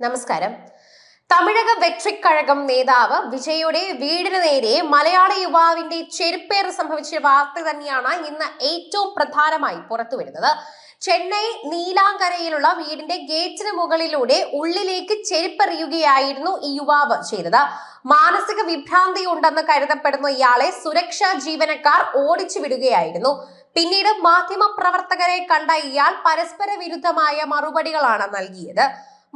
നമസ്കാരം. തമിഴക വെട്രിക്കഴകം നേതാവ് വിജയുടെ വീടിന് നേരെ മലയാള യുവാവിന്റെ ചെരുപ്പേറ് സംഭവിച്ച വാർത്ത തന്നെയാണ് ഇന്ന് ഏറ്റവും പ്രധാനമായി പുറത്തുവരുന്നത് ചെന്നൈ നീലാങ്കരയിലുള്ള വീടിന്റെ ഗേറ്റിന് മുകളിലൂടെ ഉള്ളിലേക്ക് ചെരുപ്പെറിയുകയായിരുന്നു ഈ യുവാവ് ചെയ്തത്. മാനസിക വിഭ്രാന്തി ഉണ്ടെന്ന് കരുതപ്പെടുന്ന ഇയാളെ സുരക്ഷാ ജീവനക്കാർ ഓടിച്ചു വിടുകയായിരുന്നു. പിന്നീട് മാധ്യമ പ്രവർത്തകരെ കണ്ട ഇയാൾ പരസ്പര വിരുദ്ധമായ മറുപടികളാണ് നൽകിയത്.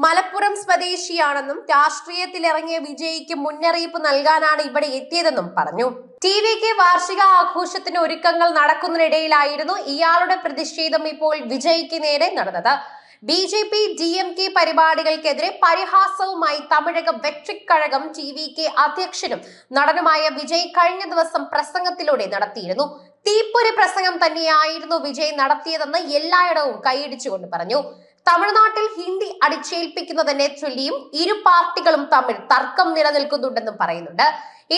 മലപ്പുറം സ്വദേശിയാണെന്നും രാഷ്ട്രീയത്തിൽ ഇറങ്ങിയ വിജയിക്ക് മുന്നറിയിപ്പ് നൽകാനാണ് ഇവിടെ എത്തിയതെന്നും പറഞ്ഞു. ടി വി കെ വാർഷിക ആഘോഷത്തിന് ഒരുക്കങ്ങൾ നടക്കുന്നതിനിടയിലായിരുന്നു ഇയാളുടെ പ്രതിഷേധം ഇപ്പോൾ വിജയ്ക്ക് നേരെ നടന്നത്. B J P D M K പരിപാടികൾക്കെതിരെ പരിഹാസവുമായി Tamilaga Vettri Kazhagam T V K അധ്യക്ഷനും നടനുമായ വിജയ് കഴിഞ്ഞ ദിവസം പ്രസംഗത്തിലൂടെ നടത്തിയിരുന്നു. തീപ്പൊരി പ്രസംഗം തന്നെയായിരുന്നു വിജയ് നടത്തിയതെന്ന് എല്ലായിടവും കൈയിടിച്ചുകൊണ്ട് പറഞ്ഞു. തമിഴ്നാട്ടിൽ ഹിന്ദി അടിച്ചേൽപ്പിക്കുന്നതിനെ ചൊല്ലിയും ഇരു പാർട്ടികളും തമ്മിൽ തർക്കം നിലനിൽക്കുന്നുണ്ടെന്നും പറയുന്നുണ്ട്.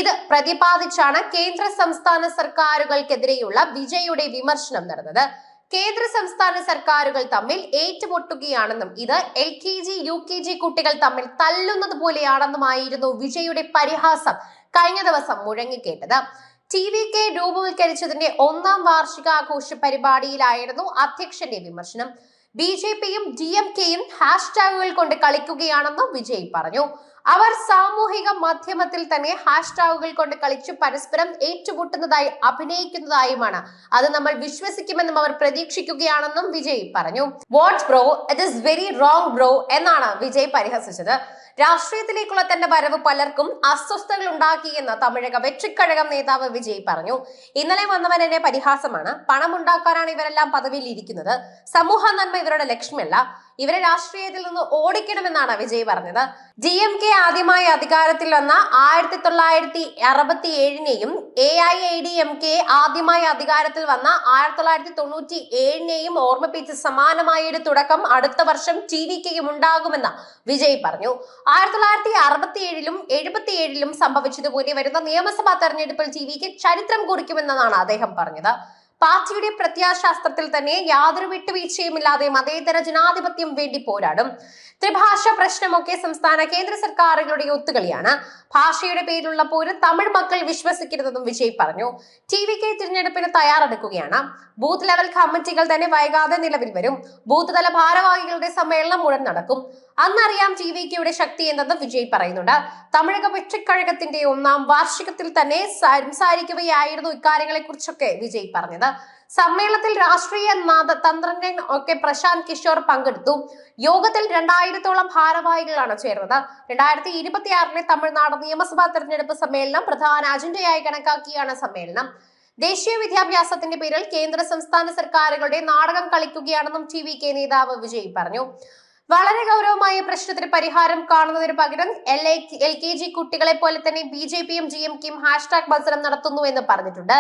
ഇത് പ്രതിപാദിച്ചാണ് കേന്ദ്ര സംസ്ഥാന സർക്കാരുകൾക്കെതിരെയുള്ള വിജയുടെ വിമർശനം നടന്നത്. കേന്ദ്ര സംസ്ഥാന സർക്കാരുകൾ തമ്മിൽ ഏറ്റുമുട്ടുകയാണെന്നും ഇത് L K G U K G കുട്ടികൾ തമ്മിൽ തല്ലുന്നത് പോലെയാണെന്നുമായിരുന്നു വിജയുടെ പരിഹാസം കഴിഞ്ഞ ദിവസം മുഴങ്ങിക്കേട്ടത്. ടി വി കെ രൂപവൽക്കരിച്ചതിന്റെ ഒന്നാം വാർഷികാഘോഷ പരിപാടിയിലായിരുന്നു അധ്യക്ഷന്റെ വിമർശനം. ബി ജെ പിയും ഡി എം കെയും ഹാഷ്ടാഗുകൾ കൊണ്ട് കളിക്കുകയാണെന്നും വിജയ് പറഞ്ഞു. അവർ സാമൂഹിക മാധ്യമത്തിൽ തന്നെ ഹാഷ്ടാഗുകൾ കൊണ്ട് കളിച്ച് പരസ്പരം ഏറ്റുമുട്ടുന്നതായി അഭിനയിക്കുന്നതായുമാണ്. അത് നമ്മൾ വിശ്വസിക്കുമെന്നും അവർ പ്രതീക്ഷിക്കുകയാണെന്നും വിജയ് പറഞ്ഞു. What bro it is very wrong bro എന്നാണ് വിജയ് പരിഹസിച്ചത്. രാഷ്ട്രീയത്തിലേക്കുള്ള തന്റെ വരവ് പലർക്കും അസ്വസ്ഥതകൾ ഉണ്ടാക്കിയെന്ന് തമിഴക വെற்றிക്കഴകം നേതാവ് വിജയ് പറഞ്ഞു. ഇന്നലെ വന്നവൻ എന്നെ പരിഹാസമാണ്. പണമുണ്ടാക്കാനാണ് ഇവരെല്ലാം പദവിയിൽ ഇരിക്കുന്നത്. സമൂഹ നന്മ ഇവരുടെ ലക്ഷ്യമല്ല. ഇവരെ രാഷ്ട്രീയത്തിൽ നിന്ന് ഓടിക്കണമെന്നാണ് വിജയ് പറഞ്ഞത്. ജി എം കെ ആദ്യമായി അധികാരത്തിൽ വന്ന ആയിരത്തി തൊള്ളായിരത്തി അറുപത്തി ഏഴിനെയും A I A D M K ആദ്യമായി അധികാരത്തിൽ വന്ന ആയിരത്തി തൊള്ളായിരത്തി തൊണ്ണൂറ്റി ഏഴിനെയും ഓർമ്മിപ്പിച്ച് സമാനമായ ഒരു തുടക്കം അടുത്ത വർഷം ടി വി കെയും ഉണ്ടാകുമെന്ന് വിജയ് പറഞ്ഞു. ആയിരത്തി തൊള്ളായിരത്തി അറുപത്തി ഏഴിലും എഴുപത്തി ഏഴിലും സംഭവിച്ചതുപോലെ വരുന്ന നിയമസഭാ തെരഞ്ഞെടുപ്പിൽ ടി വിക്ക് ചരിത്രം കുറിക്കുമെന്നാണ് അദ്ദേഹം പറഞ്ഞത്. പാർട്ടിയുടെ പ്രത്യാശാസ്ത്രത്തിൽ തന്നെ യാതൊരു വിട്ടുവീഴ്ചയുമില്ലാതെ മതേതര ജനാധിപത്യം വേണ്ടി പോരാടും. ത്രിഭാഷ പ്രശ്നമൊക്കെ സംസ്ഥാന കേന്ദ്ര സർക്കാരുകളുടെ ഒത്തുകളിയാണ്. ഭാഷയുടെ പേരിലുള്ള പോലും തമിഴ് മക്കൾ വിശ്വസിക്കരുതെന്നും വിജയ് പറഞ്ഞു. ടി വി കെ തിരഞ്ഞെടുപ്പിന് തയ്യാറെടുക്കുകയാണ്. ബൂത്ത് ലെവൽ കമ്മിറ്റികൾ തന്നെ വൈകാതെ നിലവിൽ വരും. ബൂത്ത് തല ഭാരവാഹികളുടെ സമ്മേളനം മുഴുവൻ നടക്കും. അന്നറിയാം ടി വി കെയുടെ ശക്തി എന്തെന്ന് വിജയ് പറയുന്നുണ്ട്. തമിഴക വെട്ടിക്കഴകത്തിന്റെ ഒന്നാം വാർഷികത്തിൽ തന്നെ സംസാരിക്കുകയായിരുന്നു ഇക്കാര്യങ്ങളെ കുറിച്ചൊക്കെ വിജയ് പറഞ്ഞത്. സമ്മേളനത്തിൽ രാഷ്ട്രീയ നാദ തന്ത്രജ്ഞൻ ഒക്കെ പ്രശാന്ത് കിഷോർ പങ്കെടുത്തു. യോഗത്തിൽ രണ്ടായിരത്തോളം ഭാരവാഹികളാണ് ചേർന്നത്. രണ്ടായിരത്തി ഇരുപത്തിയാറിലെ തമിഴ്നാട് നിയമസഭാ തെരഞ്ഞെടുപ്പ് സമ്മേളനം പ്രധാന അജണ്ടയായി കണക്കാക്കിയാണ് സമ്മേളനം. ദേശീയ വിദ്യാഭ്യാസത്തിന്റെ പേരിൽ കേന്ദ്ര സംസ്ഥാന സർക്കാരുകളുടെ നാടകം കളിക്കുകയാണെന്നും ടി വി കെ നേതാവ് വിജയ് പറഞ്ഞു. വളരെ ഗൗരവമായ പ്രശ്നത്തിന് പരിഹാരം കാണുന്നതിന് പകരം എൽ എൽ കെ ജി കുട്ടികളെ പോലെ തന്നെ ബി ജെ പിയും ജി എം കെയും ഹാഷ്ടാഗ് മത്സരം നടത്തുന്നു എന്ന് പറഞ്ഞിട്ടുണ്ട്.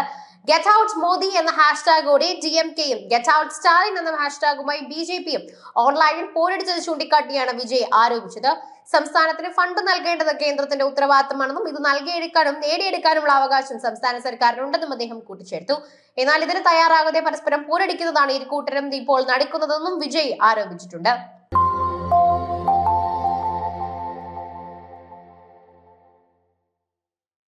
ഗെറ്റ് ഔട്ട് മോദി എന്ന ഹാഷ്ടാഗോടെ ഡി എം കെയും ഗെറ്റ് ഔട്ട് സ്റ്റാലിൻ എന്ന ഹാഷ്ടാഗുമായി ബി ജെ പിയും ഓൺലൈനിൽ പോരടിച്ചത് ചൂണ്ടിക്കാട്ടിയാണ് വിജയ് ആരോപിച്ചത്. സംസ്ഥാനത്തിന് ഫണ്ട് നൽകേണ്ടത് കേന്ദ്രത്തിന്റെ ഉത്തരവാദിത്തമാണെന്നും ഇത് നൽകിയെടുക്കാനും നേടിയെടുക്കാനുമുള്ള അവകാശം സംസ്ഥാന സർക്കാരിനുണ്ടെന്നും അദ്ദേഹം കൂട്ടിച്ചേർത്തു. എന്നാൽ ഇതിന് തയ്യാറാകാതെ പരസ്പരം പോരടിക്കുന്നതാണ് ഇരു കൂട്ടരും ഇപ്പോൾ നടക്കുന്നതെന്നും വിജയ് ആരോപിച്ചിട്ടുണ്ട്.